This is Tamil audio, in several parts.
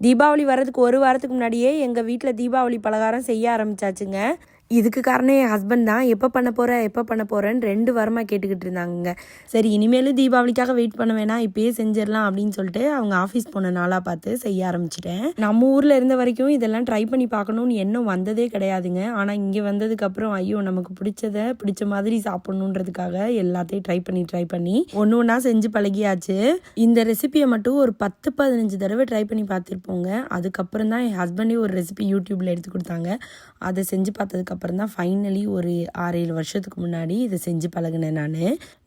தீபாவளி வர்றதுக்கு ஒரு வாரத்துக்கு முன்னாடியே எங்கள் வீட்டில் தீபாவளி பலகாரம் செய்ய ஆரம்பிச்சாச்சுங்க. இதுக்கு காரணம் என் ஹஸ்பண்ட் தான். எப்போ பண்ண போகிற எப்போ பண்ண போகிறேன்னு ரெண்டு வாரமாக கேட்டுக்கிட்டு இருந்தாங்க சரி இனிமேலும் தீபாவளிக்காக வெயிட் பண்ண வேணாம். இப்பயே செஞ்சிடலாம் அப்படின்னு சொல்லிட்டு அவங்க ஆஃபீஸ் போன நாளாக பார்த்து செய்ய ஆரம்பிச்சிட்டேன். நம்ம ஊரில் இருந்த வரைக்கும் இதெல்லாம் ட்ரை பண்ணி பார்க்கணும்னு எண்ணம் வந்ததே கிடையாதுங்க. ஆனால் இங்கே வந்ததுக்கப்புறம் ஐயோ நமக்கு பிடிச்சத பிடிச்ச மாதிரி சாப்பிட்ணுன்றதுக்காக எல்லாத்தையும் ட்ரை பண்ணி ட்ரை பண்ணி ஒன்று ஒன்றா செஞ்சு பழகியாச்சு. இந்த ரெசிபியை மட்டும் ஒரு பத்து பதினஞ்சு தடவை ட்ரை பண்ணி பார்த்துருப்போங்க. அதுக்கப்புறம் தான் என் ஹஸ்பண்டே ஒரு ரெசிபி யூடியூப்பில் எடுத்து கொடுத்தாங்க. அதை செஞ்சு பார்த்ததுக்கப்புறம் தான் ஃபைனலி ஒரு ஆறு ஏழு வருஷத்துக்கு முன்னாடி இதை செஞ்சு பழகினேன் நான்.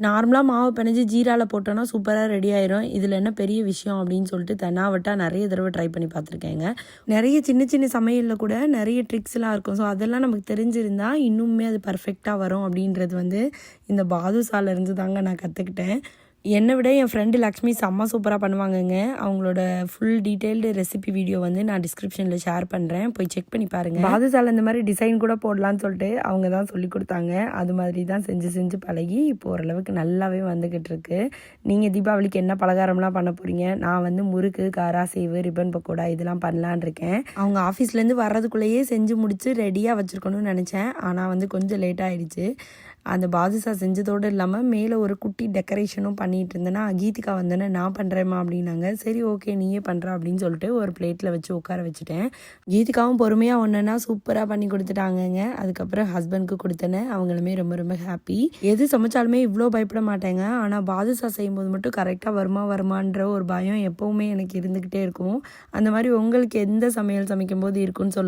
நார்மலாக மாவு பிணைஞ்சு ஜீராவில் போட்டோன்னா சூப்பராக ரெடி ஆயிரும். இதில் என்ன பெரிய விஷயம் அப்படின்னு சொல்லிட்டு தெனாவட்டா நிறைய தடவை ட்ரை பண்ணி பார்த்துருக்கேங்க. நிறைய சின்ன சின்ன சமையலில் கூட நிறைய ட்ரிக்ஸ்லாம் இருக்கும். ஸோ அதெல்லாம் நமக்கு தெரிஞ்சிருந்தா இன்னுமே அது பர்ஃபெக்டாக வரும் அப்படின்றது வந்து இந்த பாதுசால இருந்து தாங்க நான் கற்றுக்கிட்டேன் என்னை விட என் ஃப்ரெண்டு லக்ஷ்மி செம்ம சூப்பராக பண்ணுவாங்கங்க. அவங்களோட ஃபுல் டீட்டெயில்டு ரெசிபி வீடியோ வந்து நான் டிஸ்கிரிப்ஷனில் ஷேர் பண்ணுறேன் போய் செக் பண்ணி பாருங்கள் பாதுசால இந்த மாதிரி டிசைன் கூட போடலான்னு சொல்லிட்டு அவங்க தான் சொல்லி கொடுத்தாங்க. அது மாதிரி தான் செஞ்சு செஞ்சு பழகி இப்போ ஓரளவுக்கு நல்லாவே வந்துக்கிட்டு இருக்கு. நீங்கள் தீபாவளிக்கு என்ன பலகாரம்லாம் பண்ண போகிறீங்க நான் வந்து முறுக்கு காரா சேவு ரிப்பன் பக்கோடா இதெல்லாம் பண்ணலான் இருக்கேன். அவங்க ஆஃபீஸ்லேருந்து வர்றதுக்குள்ளேயே செஞ்சு முடிச்சு ரெடியாக வச்சுருக்கணும்னு நினச்சேன். ஆனால் வந்து கொஞ்சம் லேட் ஆயிடுச்சு. அந்த பாதுஷா செஞ்சதோடு இல்லாமல் மேலே ஒரு குட்டி டெக்கரேஷனும் பண்ணிகிட்டு இருந்தேன்னா கீதிகா வந்தோன்னே நான் பண்ணுறேம்மா அப்படின்னாங்க. சரி ஓகே நீயே பண்ணுற அப்படின்னு சொல்லிட்டு ஒரு பிளேட்டில் வச்சு உட்கார வச்சுட்டேன். கீதிகாவும் பொறுமையாக ஒன்றுனா சூப்பராக பண்ணி கொடுத்துட்டாங்கங்க. அதுக்கப்புறம் ஹஸ்பண்ட்க்கு கொடுத்தேனே அவங்களுமே ரொம்ப ரொம்ப ஹாப்பி. எது சமைச்சாலுமே இவ்வளோ பயப்பட மாட்டேங்க. ஆனால் பாதுஷா செய்யும்போது மட்டும் கரெக்டாக வருமா வருமான்ற ஒரு பயம் எப்போவுமே எனக்கு இருந்துக்கிட்டே இருக்கும். அந்த மாதிரி உங்களுக்கு எந்த சமையல் சமைக்கும் போது இருக்குன்னு சொல்லுங்கள்